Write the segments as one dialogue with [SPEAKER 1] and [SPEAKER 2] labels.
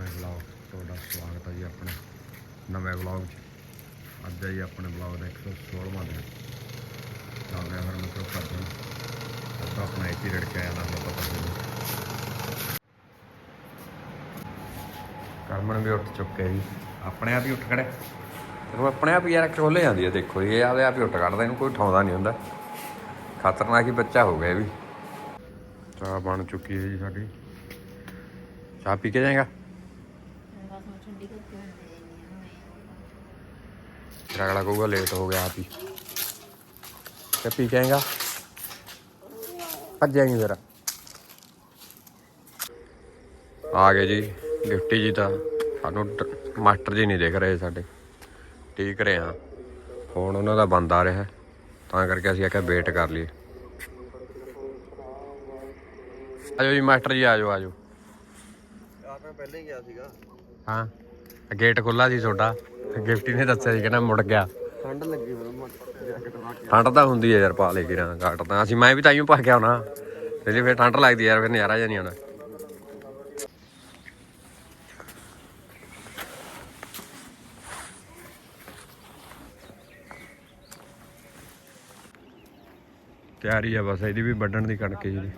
[SPEAKER 1] ਨਵੇਂ ਵਲੌਗ ਤੁਹਾਡਾ ਸਵਾਗਤ ਹੈ ਜੀ ਆਪਣੇ ਨਵੇਂ ਵਲੌਗ 'ਚ। ਅੱਜ ਹੈ ਜੀ ਆਪਣੇ ਵਲੌਗ ਦਾ 116ਵਾਂ ਦਿਨ। ਚੱਲ ਰਿਹਾ ਫਿਰ ਮਤਲਬ ਕਰਦੇ ਹਾਂ ਅੱਧਾ ਆਪਣਾ ਇੱਕ ਹੀ ਰੜਕ ਆਇਆ ਨਾ ਪਤਾ ਨਹੀਂ ਕਰਮਨ ਵੀ ਉੱਠ ਚੁੱਕੇ ਜੀ। ਆਪਣੇ ਆਪ ਹੀ ਉੱਠ ਖੜੇ। ਉਹ ਆਪਣੇ ਆਪ ਹੀ ਯਾਰ ਖੋਲੇ ਜਾਂਦੀ ਹੈ ਦੇਖੋ ਜੀ, ਇਹ ਆਪਦੇ ਆਪ ਹੀ ਉੱਠ ਖੜਦਾ ਇਹਨੂੰ ਕੋਈ ਉਠਾਉਂਦਾ ਨਹੀਂ ਹੁੰਦਾ। ਖਤਰਨਾਕ ਹੀ ਬੱਚਾ ਹੋ ਗਿਆ ਇਹ ਵੀ। ਚਾਹ ਬਣ ਚੁੱਕੀ ਹੈ ਜੀ ਸਾਡੀ। ਚਾਹ ਪੀ ਕੇ ਜਾਏਗਾ
[SPEAKER 2] ਬਸ ਮੈਂ ਠੰਡੀ ਕਰਕੇ ਹੁਣ ਦੇ ਦਿੰਦੀ
[SPEAKER 1] ਫਿਰ ਅਗਲਾ ਕਹੂਗਾ ਲੇਟ ਹੋ ਗਿਆ ਆਪ ਹੀ ਤੇ ਪੀ ਕੇ ਆਏਗਾ? ਭੱਜ ਜਾਏਗੀ ਫਿਰ। ਆ ਗਏ ਜੀ ਗਿਫਟੀ ਜੀ ਤਾਂ। ਸਾਨੂੰ ਮਾਸਟਰ ਜੀ ਨਹੀਂ ਦਿਖ ਰਹੇ ਸਾਡੇ। ਠੀਕ ਰਹੇ ਹਾਂ। ਫੋਨ ਉਹਨਾਂ ਦਾ ਬੰਦ ਆ ਰਿਹਾ। ਤਾਂ ਕਰਕੇ ਅਸੀਂ ਆਖਿਆ ਵੇਟ ਕਰ ਲਈਏ। ਆਜੋ ਜੀ ਮਾਸਟਰ ਜੀ ਆਜੋ ਆਜੋ।
[SPEAKER 3] ਆਪ ਮੈਂ ਪਹਿਲਾਂ ਹੀ ਗਿਆ ਸੀਗਾ।
[SPEAKER 1] ਹਾਂ। ਗੇਟ ਖੁੱਲਾ ਸੀ ਤੁਹਾਡਾ ਗਿਫਟੀ ਨੇ ਦੱਸਿਆ ਸੀ ਕਹਿੰਦਾ ਮੁੜ ਗਿਆ।
[SPEAKER 3] ਠੰਡ ਲੱਗੀ ਮੈਨੂੰ ਜੈਕਟ ਪਾ ਕੇ।
[SPEAKER 1] ਠੰਡ ਤਾਂ ਹੁੰਦੀ ਹੈ ਯਾਰ ਪਾ ਲੈ ਕੇ ਰਾਂ ਘਾਟ ਤਾਂ। ਅਸੀਂ ਮੈਂ ਵੀ ਤਾਈਓ ਪਾ ਕੇ ਆਉਣਾ। ਤੇ ਜੇ ਫਿਰ ਠੰਡ ਲੱਗਦੀ ਯਾਰ ਫਿਰ ਨਜ਼ਾਰਾ ਜਿਹਾ ਨਹੀਂ ਆਉਣਾ। ਤਿਆਰੀ ਆ ਬਸ ਇਹਦੀ ਵੀ ਵੱਢਣ ਦੀ ਕਣਕ ਜੀ ਦੀ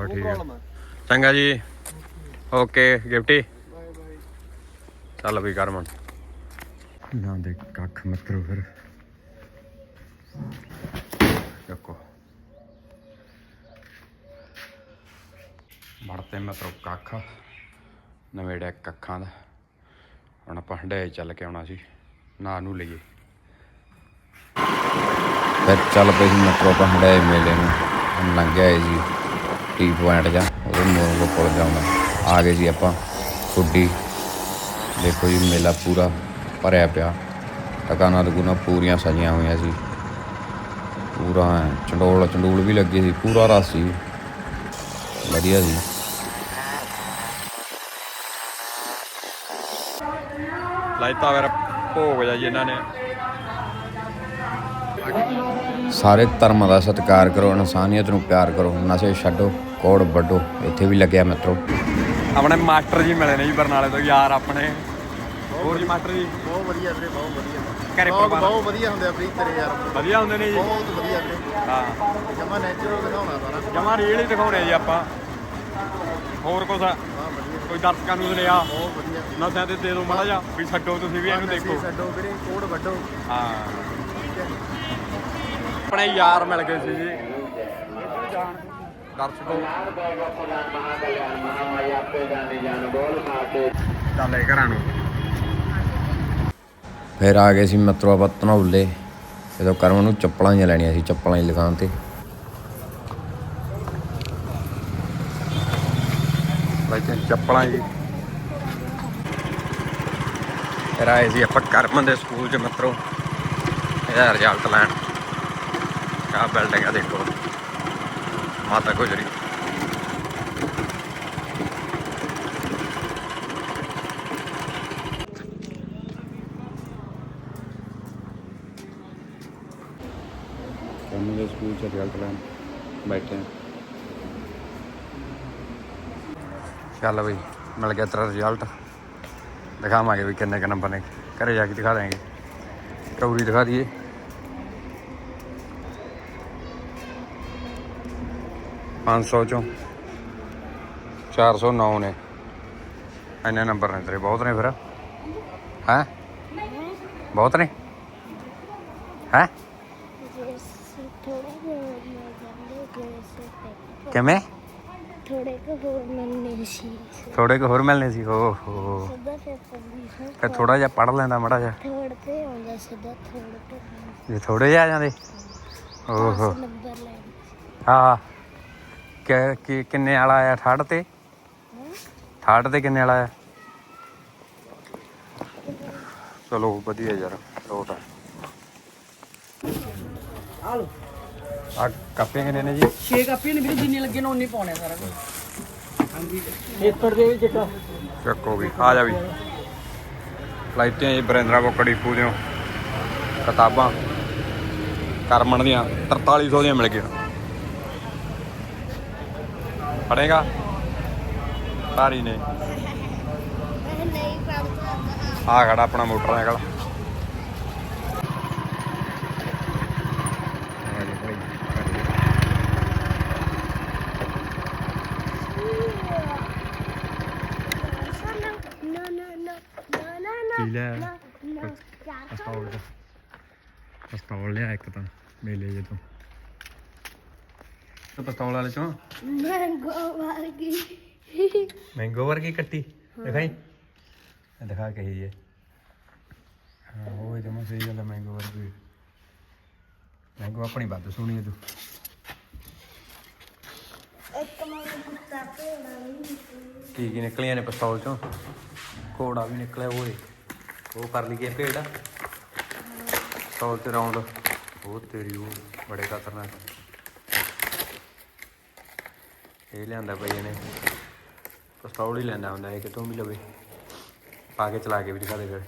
[SPEAKER 1] ਹਾਂ ਠੀਕ ਹੈ ਚੰਗਾ ਜੀ। ਓਕੇ ਗਿਫਟੀ। ਚੱਲ ਵੀ ਕਰ ਮਨ ਨਾ ਦੇ ਕੱਖ ਮਤਰੋ ਫਿਰ। ਦੇਖੋ ਮੜਤੇ ਮਤਰੋ ਕੱਖ। ਨਵੇੜਿਆ ਕੱਖਾਂ ਦਾ। ਹੁਣ ਆਪਾਂ ਹੰਡਾਏ ਚੱਲ ਕੇ ਆਉਣਾ ਸੀ। ਨਾ ਨੂੰ ਲਈਏ। ਫਿਰ ਚੱਲ ਪਈ ਮਤਰੋ ਆਪਾਂ ਹੰਡਾਏ ਮੇਲੇ ਨੂੰ। ਹੁਣ ਲੰਘਿਆ ਏ ਜੀ। ਟੀ ਪੁਆਇੰਟ ਜਾ ਉਹਦੇ ਮੋੜ ਕੋ ਪੁੱਲ ਜਾਉਂਦਾ ਆ ਗਏ ਜੀ ਆਪਾਂ ਕੁੱਡੀ ਦੇਖੋ ਜੀ ਮੇਲਾ ਪੂਰਾ ਭਰਿਆ ਪਿਆ। ਦੁਕਾਨਾਂ ਦੁਕਾਨਾਂ ਪੂਰੀਆਂ ਸਜੀਆਂ ਹੋਈਆਂ ਸੀ। ਪੂਰਾ ਚੰਡੋਲ ਚੰਡੂਲ ਵੀ ਲੱਗੇ ਸੀ ਪੂਰਾ ਰਸ ਸੀ। ਵਧੀਆ ਸੀ ਲਾਈਤਾ ਫਿਰ ਭੋਗ ਜਾ ਜੀ ਇਹਨਾਂ ਨੇ। ਸਾਰੇ ਧਰਮਾਂ ਦਾ ਸਤਿਕਾਰ ਕਰੋ ਇਨਸਾਨੀਅਤ ਨੂੰ ਪਿਆਰ ਕਰੋ ਨਸ਼ੇ ਛੱਡੋ। ਕੋੜ ਵੱਡੋ ਇੱਥੇ ਵੀ ਲੱਗਿਆ ਮਿੱਤਰੋ। ਆਪਣੇ ਮਾਸਟਰ ਜੀ ਮਿਲੇ ਨੇ ਜੀ ਬਰਨਾਲੇ ਤੋਂ ਯਾਰ ਆਪਣੇ। ਹੋਰ ਜੀ ਮਾਸਟਰ ਜੀ?
[SPEAKER 3] ਬਹੁਤ ਵਧੀਆ ਵੀਰੇ ਬਹੁਤ ਵਧੀਆ।
[SPEAKER 1] ਘਰੇ
[SPEAKER 3] ਬਹੁਤ
[SPEAKER 1] ਪਰਿਵਾਰ-
[SPEAKER 3] ਬਹੁਤ ਵਧੀਆ ਹੁੰਦੇ ਆ ਫਰੀ ਤੇਰੇ ਯਾਰ।
[SPEAKER 1] ਵਧੀਆ ਹੁੰਦੇ ਨੇ ਜੀ।
[SPEAKER 3] ਬਹੁਤ ਵਧੀਆ ਵੀਰੇ।
[SPEAKER 1] ਹਾਂ।
[SPEAKER 3] ਜਮਾ ਨੈਚੁਰਲ ਦਿਖਾਉਣਾ ਸਾਰਾ।
[SPEAKER 1] ਜਮਾ ਰੀਅਲ ਹੀ ਦਿਖਾਉਣੇ ਜੀ ਆਪਾਂ। ਹੋਰ ਕੁਛ
[SPEAKER 3] ਹਾਂ ਵਧੀਆ।
[SPEAKER 1] ਕੋਈ ਦਰਸ਼ਕਾਂ ਨੂੰ ਸੁਨੇਹਾ?
[SPEAKER 3] ਬਹੁਤ ਵਧੀਆ।
[SPEAKER 1] ਨਸ਼ਿਆਂ ਤੇ ਦੇ ਮਾੜਾ ਜਿਹਾ ਵੀ ਛੱਡੋ ਤੁਸੀਂ ਵੀ ਇਹਨੂੰ
[SPEAKER 3] ਨਸ਼ੇ
[SPEAKER 1] ਦੇਖੋ।
[SPEAKER 3] ਛੱਡੋ ਵੀਰੇ ਕੋੜ ਵੱਡੋ
[SPEAKER 1] ਹਾਂ।
[SPEAKER 3] ਠੀਕ ਹੈ।
[SPEAKER 1] ਆਪਣੇ ਯਾਰ ਮਿਲ ਗਏ ਸੀ ਜੀ। ਦਰਸ਼ਕੋ ਚੱਲੇ ਘਰਾਂ ਨੂੰ। ਫਿਰ ਆ ਗਏ ਸੀ ਮਿੱਤਰੋ ਆਪਾਂ ਧਨੌਲੇ। ਜਦੋਂ ਕਰਮ ਨੂੰ ਚੱਪਲਾਂ ਜਿਹੀਆਂ ਲੈਣੀਆਂ ਸੀ ਚੱਪਲਾਂ ਦੀ ਦੁਕਾਨ ਤੇ। ਬਾਈ ਤੇ ਚੱਪਲਾਂ ਜੀ। ਫਿਰ ਆਏ ਸੀ ਆਪਾਂ ਕਰਮ ਦੇ ਸਕੂਲ ਚ ਮਿੱਤਰੋ। ਇਹਦਾ ਰਿਜ਼ਲਟ ਲੈਣ। ਕਾ ਬਿਲਡਿੰਗ ਆ ਦੇਖੋ। हाँ, माता गुजरी स्कूल से रियल प्लान बैठे हैं। चल भाई? मिल गया तेरा रिज़ल्ट? दिखावे भी किन्ने के नंबर ने घर जाके दिखा देंगे। टोरी दिखा दिए। 500 ਚੋਂ। 409 ਨੇ ਇੰਨੇ ਨੰਬਰ ਨੇ ਤੇਰੇ ਬਹੁਤ ਨੇ ਫਿਰ। ਹੈ? ਬਹੁਤ ਨੇ? ਹੈ? ਕਿਵੇਂ?
[SPEAKER 4] ਥੋੜੇ ਕੁ ਹੋਰ ਮਿਲਨੇ ਸੀ।
[SPEAKER 1] ਥੋੜੇ ਕੁ ਹੋਰ ਮਿਲਨੇ ਸੀ
[SPEAKER 4] ਹੋ
[SPEAKER 1] ਥੋੜਾ ਜਿਹਾ ਪੜ ਲੈਂਦਾ ਮੜਾ ਜਿਹਾ।
[SPEAKER 4] ਥੋੜੇ ਤੇ ਆਉਂਦਾ ਸਿੱਧਾ ਥੋੜੇ ਤੇ
[SPEAKER 1] ਜੇ ਥੋੜੇ ਜਿਹਾ ਆ ਜਾਂਦੇ। ਓਹੋ।
[SPEAKER 4] ਨੰਬਰ
[SPEAKER 1] ਹਾਂ। ਕਿ ਕਿ ਕਿੰਨੇ ਵਾਲਾ ਆਇਆ ਥਰਡ ਤੇ? ਥਰਡ ਤੇ ਕਿੰਨੇ ਵਾਲਾ ਆਇਆ? ਚਲੋ ਵਧੀਆ ਯਾਰ ਲੋਟ ਆ। ਆ ਕਾਪੀਆਂ ਕਿੰਨੇ ਨੇ ਜੀ?
[SPEAKER 5] ਛੇ ਕਾਪੀਆਂ ਨੇ ਵੀਰੇ ਜਿੰਨੇ ਲੱਗੇ ਨੇ ਉਨੇ ਪਾਉਣੇ ਸਾਰਾ ਪੇਪਰ ਦੇ ਵਿੱਚ ਇੱਕ
[SPEAKER 1] ਚੱਕੋ ਵੀ ਆ ਜਾ ਵੀ। ਲਾਈਟਾਂ ਜੀ ਬਰਿੰਦਰਾ ਬੋਕੜੀ ਪੂਜਿਓ ਕਿਤਾਬਾਂ। ਕਰਮਣ ਦੀਆਂ 4300 ਦੀਆਂ ਮਿਲ ਗਈਆਂ। ਪੜੇਗਾ ਸਾਰੀ ਨੇ।
[SPEAKER 4] ਨਹੀਂ ਪੜਦਾ
[SPEAKER 1] ਆ ਖੜਾ ਆਪਣਾ ਮੋਟਰਸਾਈਕਲ।
[SPEAKER 4] ਨਾ ਨਾ ਨਾ ਨਾ ਨਾ ਨਾ
[SPEAKER 1] ਕੀ ਲਿਆ?
[SPEAKER 4] ਨਾ ਨਾ ਚਾਰ
[SPEAKER 1] ਪਿਸਤੌਲ। ਪਿਸਤੌਲ ਲਿਆ ਇੱਕ ਤਾਂ ਮੇਲੇ ਜੇ ਤੋਂ। ਤੇ ਪਿਸਤੌਲ ਵਾਲੇ ਚੋਂ?
[SPEAKER 4] ਮੈਂਗੋ ਵਰਗੀ।
[SPEAKER 1] ਮੈਂਗੋ ਵਰਗੀ ਕੱਟੀ। ਦਿਖਾਈ। ਇਹ ਦਿਖਾ ਕੇ ਹੀ ਹੈ ਹਾਂ ਉਹ ਜਮਾ ਸਹੀ ਗੱਲ ਹੈ ਮੈਂਗੋ ਵਰਗੀ। ਮੈਂਗੋ ਆਪਣੀ ਬਾਤ ਸੁਣੀ ਹੈ ਤੂੰ।
[SPEAKER 4] ਇੱਕ ਮੈਨੂੰ ਕੁੱਤਾ ਭੇੜਾ ਨਹੀਂ
[SPEAKER 1] ਕੀ ਕੀ ਨਿਕਲੀਆਂ ਨੇ ਪਿਸਤੌਲ ਚੋਂ? ਘੋੜਾ ਵੀ ਨਿਕਲਿਆ ਓਏ ਉਹ ਕਰ ਲਈ ਗਿਆ ਭੇਡ। ਪਿਸਤੌਲ ਤੇ ਰੌਂਡ ਉਹ ਤੇਰੀ ਉਹ ਬੜੇ ਖਤਰਨਾਕ। ਇਹ ਲਿਆਂਦਾ ਬਈ ਇਹਨੇ। ਪਿਸਤੌਲ ਹੀ ਲੈਂਦਾ ਹੁੰਦਾ ਇਹ ਕਿਤੋਂ ਵੀ ਲਵੇ। ਪਾ ਕੇ ਚਲਾ ਕੇ ਵੀ ਦਿਖਾ ਦੇ ਫਿਰ।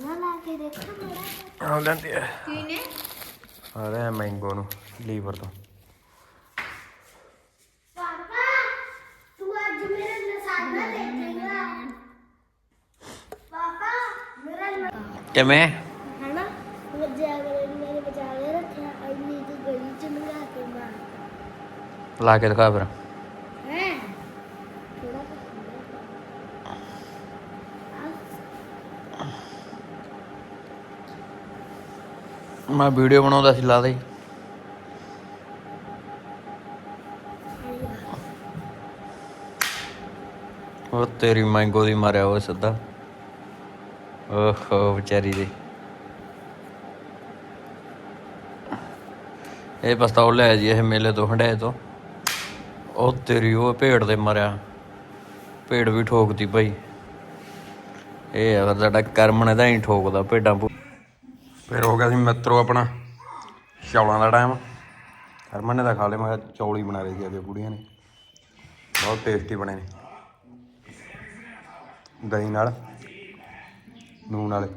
[SPEAKER 4] ਨਾ ਲਾ ਕੇ ਦੇਖਾਂ ਮੇਰਾ
[SPEAKER 1] ਆ ਲੈਂਦੇ ਆ।
[SPEAKER 2] ਕੀ ਨੇ
[SPEAKER 1] ਆ ਰਿਹਾ ਮੈਂਗੋ ਨੂੰ ਲੀਵਰ ਤੋਂ।
[SPEAKER 4] ਪਾਪਾ ਤੂੰ ਅੱਜ ਮੇਰਾ ਨਸਾਨਾ ਦੇਖੇਗਾ। ਪਾਪਾ ਮੇਰਾ ਨ-
[SPEAKER 1] ਕਿਵੇਂ?
[SPEAKER 4] ਹਨਾ? ਵਜਿਆ ਕਰੇ ਮੇਰੇ ਬਚਾ ਕੇ ਰੱਖਿਆ ਇੰਨੀ ਤੂੰ ਗਲੀ ਚ ਲੰਘਾ ਕੇ ਮਾਰ।
[SPEAKER 1] ਲਾ ਕੇ ਦਿਖਾ ਫਿਰ
[SPEAKER 4] ਹੈ ਥੋੜਾ
[SPEAKER 1] ਮੈਂ ਵੀਡੀਓ ਬਣਾਉਂਦਾ ਸੀ, ਲਾ ਦੇ। ਉਹ ਤੇਰੀ ਮੈਂਗੋ ਦੀ ਮਾਰਿਆ ਉਹ ਸਿੱਧਾ। ਓਹੋ, ਵਿਚਾਰੀ ਦੇ। ਇਹ ਪਸਤੌਲ ਲਿਆ ਜੀ, ਇਹ ਮੇਲੇ ਤੋਂ, ਹੰਡਾਏ ਤੋਂ। ਉਹ ਤੇਰੀ, ਉਹ ਭੇਡ ਦੇ ਮਰਿਆ। ਭੇਡ ਵੀ ਠੋਕਦੀ ਭਾਈ। ਇਹ ਆ, ਸਾਡਾ ਕਰਮ ਨੇ ਤਾਂ ਹੀ ਠੋਕਦਾ, ਭੇਡਾਂ ਫਿਰ ਹੋ ਗਿਆ ਸੀ ਮਿੱਤਰੋ ਆਪਣਾ, ਚੌਲਾਂ ਦਾ ਟਾਈਮ ਹਰਮਨ ਨੇ ਤਾਂ ਖਾ ਲਏ, ਮੈਂ ਕਿਹਾ ਚੌਲ ਹੀ ਬਣਾ ਰਹੇ ਸੀ ਅਜੇ ਬੁੜੀਆਂ ਨੇ। ਬਹੁਤ ਟੇਸਟੀ ਬਣੇ ਨੇ। ਦਹੀਂ ਨਾਲ ਨੂਨ ਵਾਲੇ।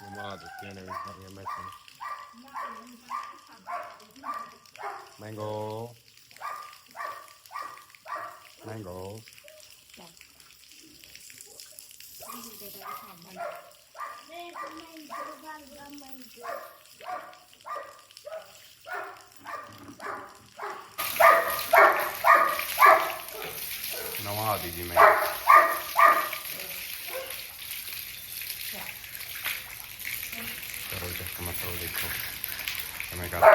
[SPEAKER 1] ਜਮਾ ਦਿੱਤੀਆਂ ਨੇ ਸਾਰੀਆਂ ਮੈਸਾਂ। ਮੈਂਗੋ ਮੈਂਗੋ ਨਵਾਂ ਆ ਜੀ ਮੈਂ ਕਰੋ ਚੱਕ ਮਤਲਬ ਦੇਖੋ ਕਿਵੇਂ ਕਰਦਾ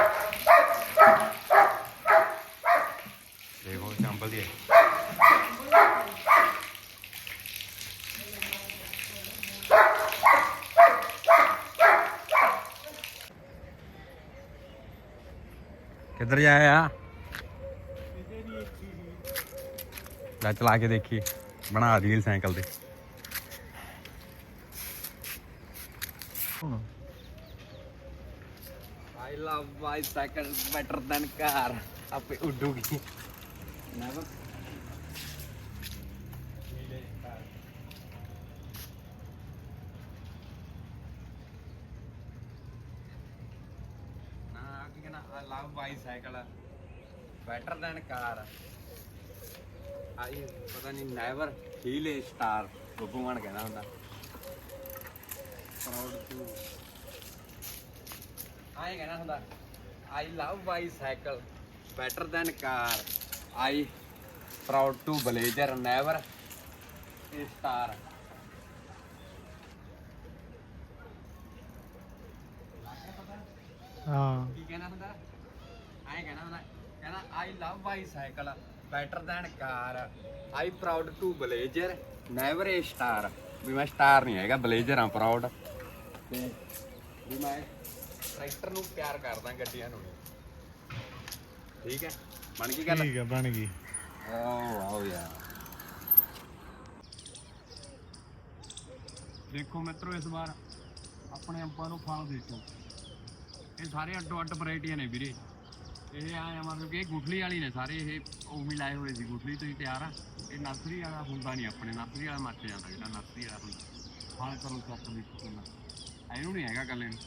[SPEAKER 1] ਦੇਖੋ ਚੰਬਲ ਦੀ ਕਿੱਧਰ ਜਾਇਆ ਲੈ ਚਲਾ ਕੇ ਦੇਖੀ, ਬਣਾ ਰੀਲ ਸਾਈਕਲ ਤੇ। I love bicycle better than car ਆਪੇ ਉੱਡੂਗੀ। ਨਾ ਕੀ ਕਹਿੰਦਾ I love bicycle better than car I ਪਤਾ ਨਹੀਂ never feel a star Babbu Maan ਕਹਿੰਦਾ ਹੁੰਦਾ। ਪ੍ਰਾਊਡ ਟੂ ਆਏ ਕਹਿਣਾ ਹੁੰਦਾ I love bicycle better than car I proud to blazer never a star
[SPEAKER 3] ਹਾਂ।
[SPEAKER 1] ਕੀ ਕਹਿਣਾ ਹੁੰਦਾ? ਆਏ ਕਹਿਣਾ ਹੁੰਦਾ ਕਹਿੰਦਾ I love bicycle better than car I proud to blazer never a star ਵੀ ਮੈਂ ਸਟਾਰ ਨਹੀਂ ਹੈਗਾ ਬਲੇਜ਼ਰ ਆ ਪ੍ਰਾਊਡ ਤੇ ਵੀ ਮੈਂ ਟਰੈਕਟਰ ਨੂੰ ਪਿਆਰ ਕਰਦਾ ਗੱਡੀਆਂ ਨੂੰ। ਨਹੀਂ। ਠੀਕ ਹੈ? ਬਣ ਗਈ ਗੱਲ?
[SPEAKER 3] ਠੀਕ ਹੈ ਬਣ ਗਈ।
[SPEAKER 1] ਆਓ ਆਓ ਯਾਰ ਦੇਖੋ ਮਿੱਤਰੋ ਇਸ ਵਾਰ ਆਪਣੇ ਅੰਬਾਂ ਨੂੰ ਫਲ ਦੇਖੋ ਇਹ ਸਾਰੇ ਅੱਡੋ ਅੱਡ ਵੈਰਾਈਟੀਆਂ ਨੇ ਵੀਰੇ। ਇਹ ਆਇਆ ਮਤਲਬ ਕਿ ਇਹ ਗੁਠਲੀ ਵਾਲੀ ਨੇ ਸਾਰੇ, ਇਹ ਉਵੇਂ ਲਾਏ ਹੋਏ ਸੀ ਗੁਠਲੀ ਤੋਂ ਹੀ ਤਿਆਰ ਆ। ਇਹ ਨਰਸਰੀ ਵਾਲਾ ਹੁੰਦਾ ਨਹੀਂ ਆਪਣੇ, ਨਰਸਰੀ ਵਾਲਾ ਮੱਚ ਜਾਂਦਾ ਜਿਹੜਾ ਨਰਸਰੀ ਵਾਲਾ ਹੁੰਦਾ। ਹਾਂ ਕਰੋ ਚੱਕ ਵੀ ਕਿੰਨਾ ਇਹਨੂੰ ਨਹੀਂ ਹੈਗਾ ਕੱਲੇ ਨੂੰ।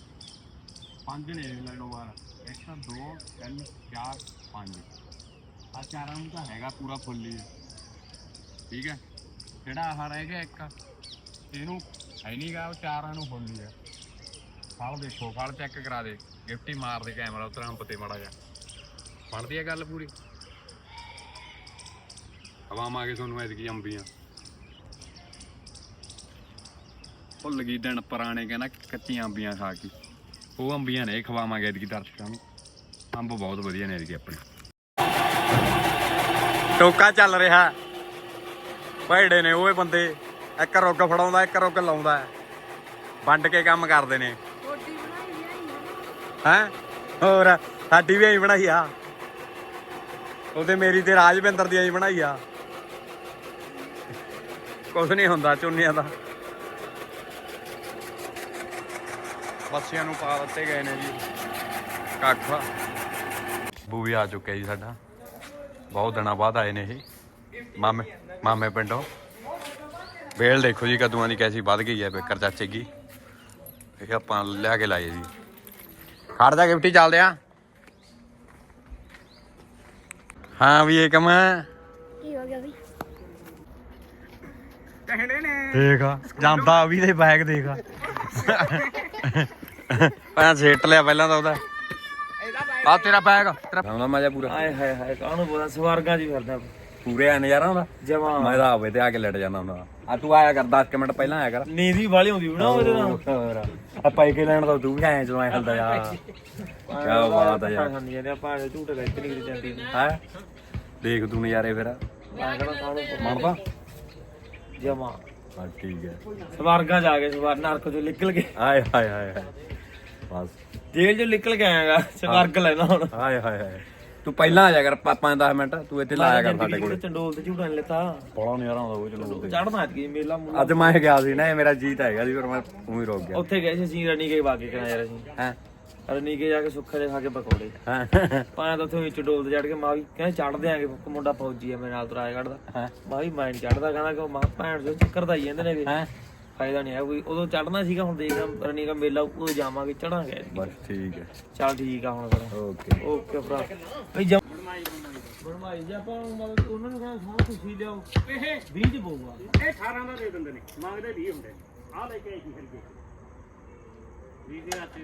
[SPEAKER 1] ਪੰਜ ਨੇ ਲੈਣੋ ਵਾਰ ਇੱਕ, ਦੋ, ਤਿੰਨ, ਚਾਰ, ਪੰਜ। ਆ ਚਾਰਾਂ ਨੂੰ ਤਾਂ ਹੈਗਾ ਪੂਰਾ ਫੁੱਲ ਹੀ। ਠੀਕ ਹੈ? ਜਿਹੜਾ ਆਹ ਰਹਿ ਗਿਆ ਇੱਕ, ਇਹਨੂੰ ਹੈ ਨਹੀਂਗਾ ਉਹ ਚਾਰਾਂ ਨੂੰ ਫੁੱਲ ਹੀ ਹੈ ਫਲ ਦੇਖੋ, ਫਲ ਚੈੱਕ ਕਰਾ ਦੇ। ਗਿਫਟੀ ਮਾਰ ਦੇ ਕੈਮਰਾ ਉਤਰ ਹੰਪ ਤੇ ਮੜਾ ਜਾ ਬਣਦੀ ਹੈ ਗੱਲ ਪੂਰੀ। ਹਵਾਵਾਂਗੇ ਤੁਹਾਨੂੰ ਐਤਕੀ ਅੰਬੀਆਂ ਭੁੱਲ ਗਈ ਦਿਨ ਪੁਰਾਣੇ ਕਹਿੰਦਾ ਕੱਚੀਆਂ ਅੰਬੀਆਂ ਖਾ ਕੇ। ਉਹ ਅੰਬੀਆਂ ਨੇ ਖਵਾਵਾਂਗੇ ਐਤਕੀ ਦਰਸ਼ਕਾਂ ਨੂੰ। ਅੰਬ ਬਹੁਤ ਵਧੀਆ ਨੇ ਐਤਕੀ ਆਪਣੇ। ਟੋਕਾ ਚੱਲ ਰਿਹਾ। ਭੈੜੇ ਨੇ ਓਏ ਬੰਦੇ। ਇੱਕ ਰੁੱਗ ਫੜਾਉਂਦਾ ਇੱਕ ਰੁੱਗ ਲਾਉਂਦਾ। ਵੰਡ ਕੇ ਕੰਮ ਕਰਦੇ ਨੇ। ਹੈ? ਹੋਰ ਸਾਡੀ ਵੀ ਐਂ ਬਣਾਈ ਆ। ਉਹਦੇ ਮੇਰੀ ਤੇ ਰਾਜਵਿੰਦਰ ਦੀ ਐਂ ਬਣਾਈ ਆ ਕੁਝ ਨਹੀਂ ਹੁੰਦਾ ਚੁੰਨੀਆਂ ਦਾ। ਬੱਸਿਆਂ ਨੂੰ ਪਾ ਦਿੱਤੇ ਗਏ ਨੇ ਜੀ। ਕੱਖ। ਬੂ ਵੀ ਆ ਚੁੱਕਿਆ ਜੀ ਸਾਡਾ। ਬਹੁਤ ਦਿਨਾਂ ਬਾਅਦ ਆਏ ਨੇ ਇਹ। ਮਾਮੇ ਮਾਮੇ ਪਿੰਡੋਂ। ਵੇਲ ਦੇਖੋ ਜੀ ਕਦੂਆਂ ਦੀ ਕੈਸੀ ਵੱਧ ਗਈ ਹੈ ਬੇਕਰ ਚਾਚੇ ਕੀ ਇਹ ਆਪਾਂ ਲਿਆ ਕੇ ਲਾਏ ਜੀ। ਖੜ ਜਾ ਗਿਫਟੀ ਚੱਲਦੇ ਆ। ਹਾਂ ਵੀ ਇਹ ਕਮ
[SPEAKER 4] ਕੀ ਹੋ ਗਿਆ ਵੀ?
[SPEAKER 1] ਦੇਖ ਜਾਂਦਾ ਵੀ ਤੇ ਬੈਗ ਦੇਖ ਮੈਂ ਸੇਟ ਲਿਆ ਪਹਿਲਾਂ ਤਾਂ ਉਹਦਾ। ਆ ਤੇਰਾ ਬੈਗ ਤੇਰਾ
[SPEAKER 6] ਆਉਂਦਾ ਮਜ਼ਾ ਪੂਰਾ।
[SPEAKER 5] ਹਾਏ ਹਾਏ ਹਾਏ ਕਾਹਨੂੰ ਬੋਲਾ ਸਵਰਗਾਂ ਜੀ ਫਿਰਦਾ।
[SPEAKER 6] ਪੂਰੇ ਆ ਨਜ਼ਾਰਾ ਹੁੰਦਾ
[SPEAKER 5] ਜਮਾ
[SPEAKER 6] ਮੈਂ ਤਾਂ ਆਵੇ ਤੇ ਆ ਕੇ ਲੜ ਜਾਂਦਾ ਹੁੰਦਾ ਆ ਤੂੰ ਆਇਆ ਕਰ 10 ਮਿੰਟ ਪਹਿਲਾਂ ਆਇਆ ਕਰ।
[SPEAKER 5] ਨੀਂਦੀ ਵਾਲੀ ਹੁੰਦੀ ਹੋਣਾ ਉਹਦੇ ਨਾਲ।
[SPEAKER 6] ਆ ਪਾਈ ਕੇ ਲੈਣ ਦਾ ਤੂੰ ਵੀ ਐਂ ਚਲਾਇਆ ਹੁੰਦਾ ਯਾਰ। ਕੀ ਬਾਤ ਹੈ ਯਾਰ।
[SPEAKER 5] ਖਾਂਦੀਆਂ ਨੇ ਆਪਾਂ ਐਂ ਝੂਠ ਕਹਿ ਨਹੀਂ ਕਰੀ ਜਾਂਦੀ।
[SPEAKER 6] ਹੈ? ਦੇਖ ਤੂੰ ਨਜ਼ਾਰੇ ਫਿਰ।
[SPEAKER 5] ਮੈਂ ਕਹਿੰਦਾ ਕਾਹਨੂੰ
[SPEAKER 6] ਮੰਨਦਾ
[SPEAKER 5] ਜਮਾ
[SPEAKER 6] ਹਾਂ ਠੀਕ ਹੈ।
[SPEAKER 5] ਸਵਰਗਾਂ ਜਾ ਕੇ ਸਵਰ ਨਰਕ ਚੋਂ ਨਿਕਲ ਕੇ
[SPEAKER 6] ਹਾਏ ਹਾਏ ਹਾਏ ਹਾਏ। ਬਸ।
[SPEAKER 5] ਜੇਲ੍ਹ ਚੋਂ ਨਿਕਲ ਕੇ ਆਇਆਗਾ ਸਵਰਗ ਲੈਣਾ ਹੁਣ।
[SPEAKER 6] ਹਾਏ ਹਾਏ ਹਾਏ। ਤੂੰ ਪਹਿਲਾਂ ਆ ਜਾ ਕਰ 5-10 ਮਿੰਟ ਤੂੰ ਇੱਥੇ ਲਾਇਆ ਕਰ ਸਾਡੇ ਕੋਲ।
[SPEAKER 5] ਚੰਡੋਲ ਤੇ ਝੂਟਾ ਨਹੀਂ ਲੈਤਾ
[SPEAKER 6] ਬੜਾ ਨਜ਼ਾਰਾ ਹੁੰਦਾ ਉਹ ਚਲੋ
[SPEAKER 5] ਚੜਨਾ ਅੱਜ ਕੀ ਮੇਲਾ ਮੂਲਾ।
[SPEAKER 6] ਅੱਜ ਮੈਂ ਗਿਆ ਸੀ ਨਾ ਇਹ ਮੇਰਾ ਜੀਤ ਹੈਗਾ ਸੀ ਪਰ ਮੈਂ ਤੂੰ ਹੀ ਰੁਕ ਗਿਆ।
[SPEAKER 5] ਉੱਥੇ ਗਏ ਸੀ ਅਸੀਂ ਰਣੀ ਕੇ ਬਾਗੇ ਕਰਾਂ ਯਾਰ ਅਸੀਂ।
[SPEAKER 6] ਹੈ?
[SPEAKER 5] ਰਣੀ ਕੇ ਜਾ ਕੇ ਸੁੱਖੇ ਦੇ ਖਾ ਕੇ ਪਕੌੜੇ।
[SPEAKER 6] ਹਾਂ?
[SPEAKER 5] ਪਾਇਆ ਤਾਂ ਉੱਥੇ ਵਿੱਚ ਡੋਲ ਤੇ ਚੜ ਕੇ ਮਾਂ ਵੀ ਕਹਿੰਦੇ ਚੜ ਦਿਆਂਗੇ ਇੱਕ ਮੁੰਡਾ ਫੌਜੀ ਆ ਮੇਰੇ ਨਾਲ ਤੁਰਾਇਆ ਕੱਢਦਾ
[SPEAKER 6] ਹਾਂ?
[SPEAKER 5] ਮਾਂ ਵੀ ਮਾਈਂਡ ਚੜਦਾ ਕਹਿੰਦਾ ਕਿ ਮਾਂ ਭੈਣ ਜੋ ਚੱਕਰ ਦਾ ਹੀ ਜਾਂਦੇ ਨੇ ਵੀ
[SPEAKER 6] ਹੈ?
[SPEAKER 5] ਫਾਇਦਾ ਨਹੀਂ ਹੈ ਕੋਈ ਉਦੋਂ ਚੜਨਾ ਸੀਗਾ ਹੁਣ ਦੇਖਦਾ ਰਣੀ ਦਾ ਮੇਲਾ ਉਹ ਜਾਵਾਂਗੇ ਚੜਾਂਗੇ
[SPEAKER 6] ਬਸ ਠੀਕ ਹੈ।
[SPEAKER 5] ਚੱਲ ਠੀਕ ਆ ਹੁਣ ਫਿਰ।
[SPEAKER 6] ਓਕੇ।
[SPEAKER 5] ਓਕੇ ਭਰਾ। ਭਈ ਜਮ ਬਣਵਾਈ ਜੇ ਆਪਾਂ ਮਤਲਬ ਉਹਨਾਂ ਨੂੰ ਕਹਿੰਦਾ ਸੋਹਣਾ ਖੁਸ਼ੀ ਲਿਆਓ। ਇਹ 20 ਚ ਪਊਗਾ।
[SPEAKER 1] ਇਹ 18 ਦਾ ਦੇ ਦਿੰਦੇ ਨੇ। ਮੰਗਦੇ 20 ਹੁੰਦੇ ਆ ਲੈ ਕੇ ਆਈ ਸੀ ਫਿਰ ਕੇ। 20 ਦੇ ਹੱਥ